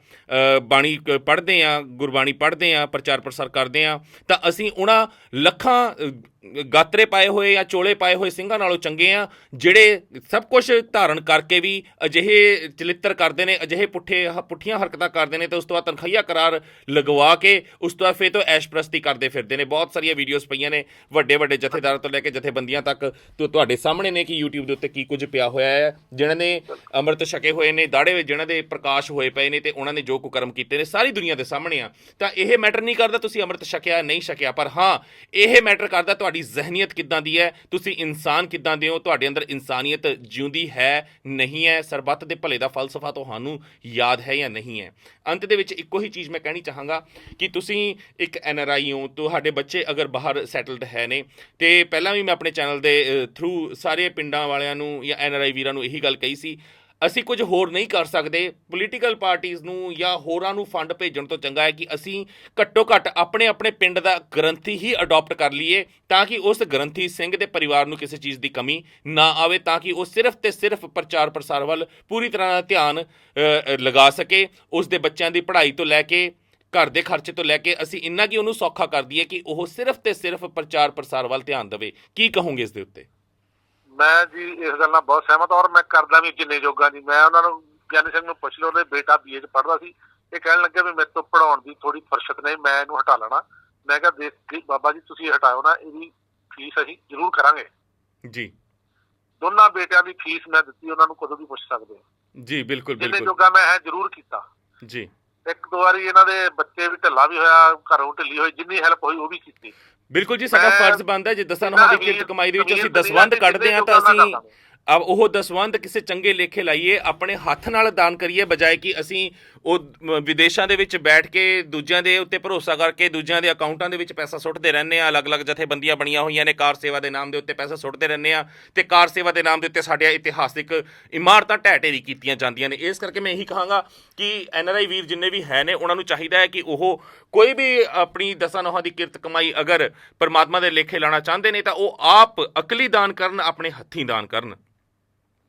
Speaker 1: ਬਾਣੀ ਪੜ੍ਹਦੇ ਹਾਂ, ਗੁਰਬਾਣੀ ਪੜ੍ਹਦੇ ਹਾਂ, ਪ੍ਰਚਾਰ ਪ੍ਰਸਾਰ ਕਰਦੇ ਹਾਂ। ਤਾਂ ਅਸੀਂ ਉਹਨਾਂ ਲੱਖਾਂ ਗਾਤਰੇ ਪਾਏ ਹੋਏ ਜਾਂ ਚੋਲੇ ਪਾਏ ਹੋਏ ਸਿੰਘਾਂ ਨਾਲੋਂ ਚੰਗੇ ਆ ਜਿਹੜੇ ਸਭ ਕੁਝ ਧਾਰਨ ਕਰਕੇ ਵੀ ਅਜਿਹੇ ਚਲਿੱਤਰ ਕਰਦੇ ਨੇ, ਅਜਿਹੇ ਪੁੱਠੇ ਹ- ਪੁੱਠੀਆਂ ਹਰਕਤਾਂ ਕਰਦੇ ਨੇ ਤੇ ਉਸ ਤੋਂ ਬਾਅਦ ਤਨਖਈਆ ਕਰਾਰ ਲਗਵਾ ਕੇ ਉਸ ਤੋਂ ਬਾਅਦ ਫੇਰ ਤੋਂ ਐਸ਼ਪ੍ਰਸਤੀ ਕਰਦੇ ਫਿਰਦੇ ਨੇ। ਬਹੁਤ ਸਾਰੀਆਂ ਵੀਡੀਓਜ਼ ਪਈਆਂ ਨੇ ਵੱਡੇ ਵੱਡੇ ਜਥੇਦਾਰਾਂ ਤੋਂ ਲੈ ਕੇ ਜਥੇਬੰਦੀਆਂ ਤੱਕ ਤੁਹਾਡੇ ਸਾਹਮਣੇ ਨੇ ਕਿ YouTube ਦੇ ਉੱਤੇ ਕੀ ਕੁਝ ਪਿਆ ਹੋਇਆ ਹੈ, ਜਿਨ੍ਹਾਂ ਨੇ ਅੰਮ੍ਰਿਤ ਛਕੇ ਹੋਏ ਨੇ ਦਾੜੇ ਵਿੱਚ ਜਿਨ੍ਹਾਂ ਦੇ ਪ੍ਰਕਾਸ਼ ਹੋਏ ਪਏ ਨੇ ਤੇ ਉਹਨਾਂ ਨੇ ਜੋ ਕੁਕਰਮ ਕੀਤੇ ਨੇ, ਸਾਰੀ ਦੁਨੀਆ ਦੇ ਸਾਹਮਣੇ ਆ। ਤਾਂ ਇਹ ਮੈਟਰ ਨਹੀਂ ਕਰਦਾ ਤੁਸੀਂ ਅੰਮ੍ਰਿਤ ਛਕਿਆ, ਨਹੀਂ ਛਕਿਆ, ਪਰ ਹਾਂ, ਇਹ ਮੈਟਰ ਕਰਦਾ ਤੁਹਾਡੀ ਜ਼ਹਿਨੀਅਤ ਕਿੱਦਾਂ ਦੀ ਹੈ, ਤੁਸੀਂ ਇਨਸਾਨ ਕਿੱਦਾਂ ਦੇ ਹੋ, ਤੁਹਾਡੇ ਅੰਦਰ ਇਨਸਾਨੀਅਤ ਜਿਉਂਦੀ ਹੈ, ਨਹੀਂ ਹੈ, ਸਰਬੱਤ ਦੇ ਭਲੇ ਦਾ ਫਲਸਫਾ ਤੁਹਾਨੂੰ ਯਾਦ ਹੈ ਜਾਂ ਨਹੀਂ ਹੈ। ਅੰਤ ਦੇ ਵਿੱਚ ਇੱਕੋ ਹੀ ਚੀਜ਼ ਮੈਂ ਕਹਿਣੀ ਚਾਹਾਂਗਾ ਕਿ ਤੁਸੀਂ ਇੱਕ ਐਨਆਰਆਈ ਹੋ, ਤੁਹਾਡੇ ਬੱਚੇ ਅਗਰ ਬਾਹਰ ਸੈਟਲਡ ਹੈ ਨੇ, ਤੇ ਪਹਿਲਾਂ ਵੀ ਮੈਂ ਆਪਣੇ ਚੈਨਲ ਦੇ ਥਰੂ ਸਾਰੇ ਪਿੰਡ ਵਾਲਿਆਂ ਨੂੰ ਜਾਂ ਐਨਆਰਆਈ ਵੀਰਾਂ ਨੂੰ ਇਹੀ ਗੱਲ ਕਹੀ ਸੀ, ਅਸੀਂ ਕੁਝ ਹੋਰ ਨਹੀਂ ਕਰ ਸਕਦੇ ਪੋਲੀਟੀਕਲ ਪਾਰਟੀਆਂ ਨੂੰ ਜਾਂ ਹੋਰਾਂ ਨੂੰ ਫੰਡ ਭੇਜਣ ਤੋਂ ਚੰਗਾ ਹੈ ਕਿ ਅਸੀਂ ਘੱਟੋ ਘੱਟ ਆਪਣੇ ਆਪਣੇ ਪਿੰਡ ਦਾ ਗ੍ਰੰਥੀ ਹੀ ਅਡਾਪਟ ਕਰ ਲਈਏ, ਤਾਂ ਕਿ ਉਸ ਗ੍ਰੰਥੀ ਸਿੰਘ ਦੇ ਪਰਿਵਾਰ ਨੂੰ ਕਿਸੇ ਚੀਜ਼ ਦੀ ਕਮੀ ਨਾ ਆਵੇ, ਤਾਂ ਕਿ ਉਹ ਸਿਰਫ ਤੇ ਸਿਰਫ ਪ੍ਰਚਾਰ ਪ੍ਰਸਾਰ ਵੱਲ ਪੂਰੀ ਤਰ੍ਹਾਂ ਦਾ ਧਿਆਨ ਲਗਾ ਸਕੇ, ਉਸ ਦੇ ਬੱਚਿਆਂ ਦੀ ਪੜ੍ਹਾਈ ਤੋਂ ਲੈ ਕੇ, ਘਰ ਦੇ ਖਰਚੇ ਤੋਂ ਲੈ ਕੇ, ਅਸੀਂ ਇੰਨਾ ਕਿ ਉਹਨੂੰ ਸੌਖਾ ਕਰ ਦਈਏ ਕਿ ਉਹ ਸਿਰਫ ਤੇ ਸਿਰਫ ਪ੍ਰਚਾਰ ਪ੍ਰਸਾਰ ਵੱਲ ਧਿਆਨ ਦੇਵੇ। ਕੀ ਕਹੋਗੇ ਇਸ ਦੇ ਉੱਤੇ?
Speaker 3: ਮੈਂ ਜੀ ਇਸ ਗੱਲ ਨਾਲ ਬਹੁਤ ਸਹਿਮਤ ਹਾਂ ਔਰ ਮੈਂ ਕਰਦਾ ਵੀ ਜਿੰਨੇ ਜੋਗਾ ਜੀ। ਮੈਂ ਉਹਨਾਂ ਨੂੰ ਗਿਆਨੀ ਸਿੰਘ ਨੂੰ ਪੁੱਛ ਲਿਆ ਉਹਦੇ ਬੇਟਾ ਬੀਏ ਚ ਪੜ੍ਹਦਾ ਸੀ। ਇਹ ਕਹਿਣ ਲੱਗੇ ਵੀ ਮੇਰੇ ਤੋਂ ਪੜਾਉਣ ਦੀ ਥੋੜੀ ਫਰਸ਼ਤ ਨਹੀਂ ਮੈਂ ਇਹਨੂੰ ਹਟਾ ਲੈਣਾ। ਮੈਂ ਕਿਹਾ ਦੇਖ ਜੀ ਬਾਬਾ ਜੀ ਤੁਸੀਂ ਹਟਾਓ ਨਾ ਇਹਦੀ ਫੀਸ ਅਸੀਂ ਜ਼ਰੂਰ ਕਰਾਂਗੇ।
Speaker 1: ਜੀ।
Speaker 3: ਦੋਨਾਂ ਬੇਟਿਆਂ ਦੀ ਫੀਸ ਮੈਂ ਦਿੱਤੀ ਉਹਨਾਂ ਨੂੰ ਕਦੋਂ ਵੀ ਪੁੱਛ ਸਕਦੇ ਹੋ।
Speaker 1: ਜੀ ਬਿਲਕੁਲ
Speaker 3: ਜਿੰਨੇ
Speaker 1: ਬਿਲਕੁਲ।
Speaker 3: ਜੋਗਾ ਮੈਂ ਇਹ ਜ਼ਰੂਰ ਕੀਤਾ।
Speaker 1: ਜੀ।
Speaker 3: ਇੱਕ ਦੋ ਵਾਰੀ ਇਹਨਾਂ ਦੇ ਬੱਚੇ ਵੀ ਢਿੱਲਾ ਵੀ ਹੋਇਆ ਘਰੋਂ ਢਿੱਲੀ ਹੋਈ ਜਿੰਨੀ ਹੈਲਪ ਹੋਈ ਉਹ ਵੀ ਕੀਤੀ।
Speaker 1: ਬਿਲਕੁਲ ਜੀ ਸਾਡਾ ਫਰਜ਼ ਬਣਦਾ ਹੈ ਜੇ ਦਸਾਂ ਨਹਾਂ ਦੀ ਕਿਰਤ ਕਮਾਈ ਦੇ ਵਿੱਚ ਅਸੀਂ ਦਸਵੰਧ ਕੱਢਦੇ ਹਾਂ ਤਾਂ ਅਸੀਂ ਉਹ ਦਸਵੰਧ ਕਿਸੇ ਚੰਗੇ ਲੇਖੇ ਲਾਈਏ ਆਪਣੇ ਹੱਥ ਨਾਲ ਦਾਨ ਕਰੀਏ ਬਜਾਏ ਕਿ ਅਸੀਂ ਉਹ ਵਿਦੇਸ਼ਾਂ ਦੇ ਵਿੱਚ ਬੈਠ ਕੇ ਦੂਜਿਆਂ ਦੇ ਉੱਤੇ ਭਰੋਸਾ ਕਰਕੇ ਦੂਜਿਆਂ ਦੇ ਅਕਾਊਂਟਾਂ ਦੇ ਵਿੱਚ ਪੈਸਾ ਸੁੱਟਦੇ ਰਹਿੰਦੇ ਆ, ਅਲੱਗ-ਅਲੱਗ ਜਥੇਬੰਦੀਆਂ ਬਣੀਆਂ ਹੋਈਆਂ ਨੇ, ਕਾਰ ਸੇਵਾ ਦੇ ਨਾਮ ਦੇ ਉੱਤੇ ਪੈਸਾ ਸੁੱਟਦੇ ਰਹਿੰਦੇ ਆ ਤੇ ਕਾਰ ਸੇਵਾ ਦੇ ਨਾਮ ਦੇ ਉੱਤੇ ਸਾਡੀਆਂ ਇਤਿਹਾਸਿਕ ਇਮਾਰਤਾਂ ਢਹਿ ਢੇਰੀ ਕੀਤੀਆਂ ਜਾਂਦੀਆਂ ਨੇ। ਇਸ ਕਰਕੇ ਮੈਂ ਇਹੀ ਕਹਾਂਗਾ ਕਿ ਐਨਆਰਆਈ ਵੀਰ ਜਿੰਨੇ ਵੀ ਹੈ ਨੇ, ਉਹਨਾਂ ਨੂੰ ਚਾਹੀਦਾ ਹੈ ਕਿ ਉਹ ਕੋਈ ਵੀ ਆਪਣੀ ਦਸਾਂ ਨੋਹਾਂ ਦੀ ਕਿਰਤ ਕਮਾਈ ਅਗਰ ਪਰਮਾਤਮਾ ਦੇ ਲੇਖੇ ਲਾਣਾ ਚਾਹੁੰਦੇ ਨੇ ਤਾਂ ਉਹ ਆਪ ਅਕਲੀ ਦਾਨ ਕਰਨ, ਆਪਣੇ ਹੱਥੀਂ ਦਾਨ ਕਰਨ।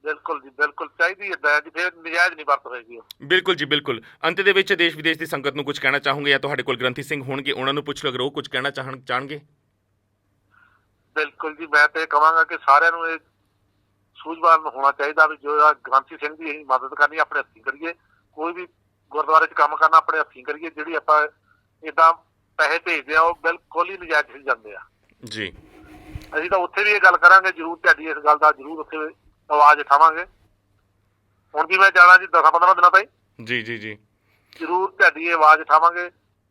Speaker 3: ਬਿਲਕੁਲ ਜੀ ਬਿਲਕੁਲ ਚਾਹੀਦੀ ਹੈ ਦਇਆ ਜੀ ਫਿਰ ਨਜਾਇਜ਼ ਨਹੀਂ ਵਰਤ ਹੋਏਗੀ।
Speaker 1: ਬਿਲਕੁਲ ਜੀ ਬਿਲਕੁਲ। ਅੰਤ ਦੇ ਵਿੱਚ ਦੇਸ਼ ਵਿਦੇਸ਼ ਦੀ ਸੰਗਤ ਨੂੰ ਕੁਝ ਕਹਿਣਾ ਚਾਹੋਗੇ ਜਾਂ ਤੁਹਾਡੇ ਕੋਲ ਗ੍ਰੰਥੀ ਸਿੰਘ ਹੋਣਗੇ ਉਹਨਾਂ ਨੂੰ ਪੁੱਛ ਲਓ ਅਗਰ ਉਹ ਕੁਝ ਕਹਿਣਾ ਚਾਹਣ ਚਾਹਣਗੇ?
Speaker 3: ਬਿਲਕੁਲ ਜੀ ਮੈਂ ਤੇ ਕਹਾਂਗਾ ਕਿ ਸਾਰਿਆਂ ਨੂੰ ਇਹ ਸੂਝਵਾਨ ਹੋਣਾ ਚਾਹੀਦਾ ਵੀ ਜੋ ਗ੍ਰੰਥੀ ਸਿੰਘ ਦੀ ਅਸੀਂ ਮਦਦ ਕਰਨੀ ਆਪਣੇ ਹੱਥੀਂ ਕਰੀਏ। ਕੋਈ ਵੀ ਗੁਰਦੁਆਰੇ 'ਚ ਕੰਮ ਕਰਨਾ ਆਪਣੇ ਹੱਥੀਂ ਕਰੀਏ ਜਿਹੜੀ ਆਪਾਂ ਇਦਾਂ ਪੈਸੇ ਭੇਜਦੇ ਆ ਉਹ ਬਿਲਕੁਲ ਹੀ ਨਜਾਇਜ਼ ਹੀ ਜਾਂਦੇ ਆ।
Speaker 1: ਜੀ।
Speaker 3: ਅਸੀਂ ਤਾਂ ਉੱਥੇ ਵੀ ਇਹ ਗੱਲ ਕਰਾਂਗੇ ਜਰੂਰ ਤੁਹਾਡੀ ਇਸ ਗੱਲ ਦਾ ਜਰੂਰ ਉੱਥੇ ਆਵਾਜ਼ ਉਠਾਵਾਂਗੇ। ਹੁਣ ਵੀ ਮੈਂ ਜਾਣਾ ਜੀ 10 15 ਦਿਨਾਂ ਤਾਈਂ?
Speaker 1: ਜੀ ਜੀ ਜੀ।
Speaker 3: ਜਰੂਰ ਤੁਹਾਡੀ ਇਹ ਆਵਾਜ਼ ਉਠਾਵਾਂਗੇ।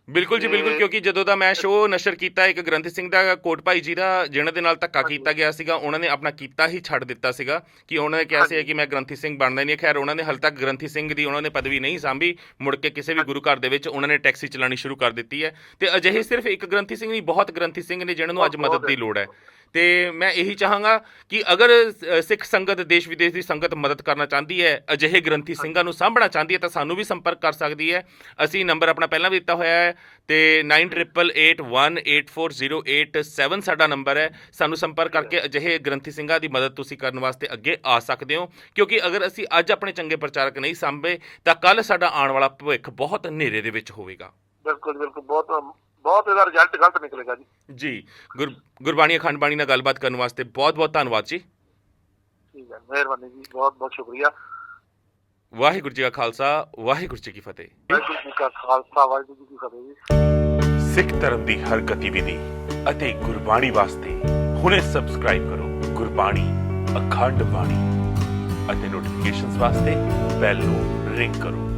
Speaker 1: ਬਿਲਕੁਲ ਜੀ ਬਿਲਕੁਲ ਕਿਉਂਕਿ ਜਦੋਂ ਦਾ ਮੈਂ ਸ਼ੋਅ ਨਸ਼ਰ ਕੀਤਾ ਇੱਕ ਗ੍ਰੰਥੀ ਸਿੰਘ ਦਾ ਕੋਟ ਭਾਈ ਜੀ ਦਾ ਜਿਹਨਾਂ ਦੇ ਨਾਲ ਧੱਕਾ ਕੀਤਾ ਗਿਆ ਸੀਗਾ ਉਹਨਾਂ ਨੇ ਆਪਣਾ ਕੀਤਾ ਹੀ ਛੱਡ ਦਿੱਤਾ ਸੀਗਾ ਕਿ ਉਹਨਾਂ ਨੇ ਕਿਹਾ ਸੀ ਕਿ ਮੈਂ ਗ੍ਰੰਥੀ ਸਿੰਘ ਬਣਨਾ ਹੀ ਨਹੀਂ ਖੈਰ ਉਹਨਾਂ ਨੇ ਹਾਲੇ ਤੱਕ ਗ੍ਰੰਥੀ ਸਿੰਘ ਦੀ ਉਹਨਾਂ ਨੇ ਪਦਵੀ ਨਹੀਂ ਸਾਂਭੀ ਮੁੜ ਕੇ ਕਿਸੇ ਵੀ ਗੁਰੂ ਘਰ ਦੇ ਵਿੱਚ ਉਹਨਾਂ ਨੇ ਟੈਕਸੀ ਚਲਾਣੀ ਸ਼ੁਰੂ ਕਰ ਦਿੱਤੀ ਹੈ। ਤੇ ਅਜਿਹੇ ਸਿਰਫ ਇੱਕ ਗ੍ਰੰਥੀ ਸਿੰਘ ਨਹੀਂ ਬਹੁਤ ਗ੍ਰੰਥੀ ਸਿੰਘ ਨੇ ਜਿਨ੍ਹਾਂ ਨੂੰ ਅੱਜ ਮਦਦ ਦੀ ਲੋੜ ਹੈ। ਤੇ ਮੈਂ ਇਹੀ ਚਾਹਾਂਗਾ ਕਿ ਅਗਰ ਸਿੱਖ ਸੰਗਤ ਦੇਸ਼ ਵਿਦੇਸ਼ ਦੀ ਸੰਗਤ ਮਦਦ ਕਰਨਾ ਚਾਹੁੰਦੀ ਹੈ ਅਜਿਹੇ ਗ੍ਰੰਥੀ ਸਿੰਘਾਂ ਨੂੰ ਸਾਂਭਣਾ ਚਾਹੁੰਦੀ ਹੈ ਤਾਂ ਸਾਨੂੰ ਵੀ ਸੰਪਰਕ ਕਰ ਸਕਦੀ ਹੈ। ਅਸੀਂ ਨੰਬਰ ਆਪਣਾ ਪਹਿਲਾਂ ਵੀ ਦਿੱਤਾ ਹੋਇਆ ਹੈ ਤੇ 9888184087 ਸਾਡਾ ਨੰਬਰ ਹੈ। ਸਾਨੂੰ ਸੰਪਰਕ ਕਰਕੇ ਅਜਿਹੇ ਗ੍ਰੰਥੀ ਸਿੰਘਾਂ ਦੀ ਮਦਦ ਤੁਸੀਂ ਕਰਨ ਵਾਸਤੇ ਅੱਗੇ ਆ ਸਕਦੇ ਹੋ। ਕਿਉਂਕਿ ਅਗਰ ਅਸੀਂ ਅੱਜ ਆਪਣੇ ਚੰਗੇ ਪ੍ਰਚਾਰਕ ਨਹੀਂ ਸਾਂਭੇ ਤਾਂ ਕੱਲ ਸਾਡਾ ਆਉਣ ਵਾਲਾ ਭਵਿੱਖ ਬਹੁਤ ਹਨੇਰੇ ਦੇ ਵਿੱਚ ਹੋਵੇਗਾ।
Speaker 3: ਬਿਲਕੁਲ ਬਿਲਕੁਲ। ਬਹੁਤ ਬਹੁਤ ਇਹਦਾ ਰਿਜ਼ਲਟ ਗਲਤ ਨਿਕਲੇਗਾ ਜੀ।
Speaker 1: ਜੀ ਗੁਰ ਗੁਰਬਾਣੀ ਅਖੰਡ ਬਾਣੀ ਨਾਲ ਗੱਲਬਾਤ ਕਰਨ ਵਾਸਤੇ ਬਹੁਤ ਬਹੁਤ ਧੰਨਵਾਦ ਜੀ।
Speaker 3: ਠੀਕ ਹੈ ਮਿਹਰਬਾਨੀ ਜੀ ਬਹੁਤ ਬਹੁਤ ਸ਼ੁਕਰੀਆ।
Speaker 1: ਵਾਹਿਗੁਰੂ ਜੀ ਕਾ ਖਾਲਸਾ ਵਾਹਿਗੁਰੂ ਜੀ ਕੀ ਫਤਿਹ।
Speaker 3: ਵਾਹਿਗੁਰੂ ਜੀ ਕਾ ਖਾਲਸਾ ਵਾਹਿਗੁਰੂ ਜੀ ਕੀ ਫਤਿਹ ਜੀ।
Speaker 4: ਸਿੱਖ ਧਰਮ ਦੀ ਹਰ ਗਤੀਵਿਧੀ ਅਤੇ ਗੁਰਬਾਣੀ ਵਾਸਤੇ ਹੁਣੇ ਸਬਸਕ੍ਰਾਈਬ ਕਰੋ ਗੁਰਬਾਣੀ ਅਖੰਡ ਬਾਣੀ ਅਤੇ ਨੋਟੀਫਿਕੇਸ਼ਨਸ ਵਾਸਤੇ ਬੈਲ ਨੂੰ ਰਿੰਗ ਕਰੋ।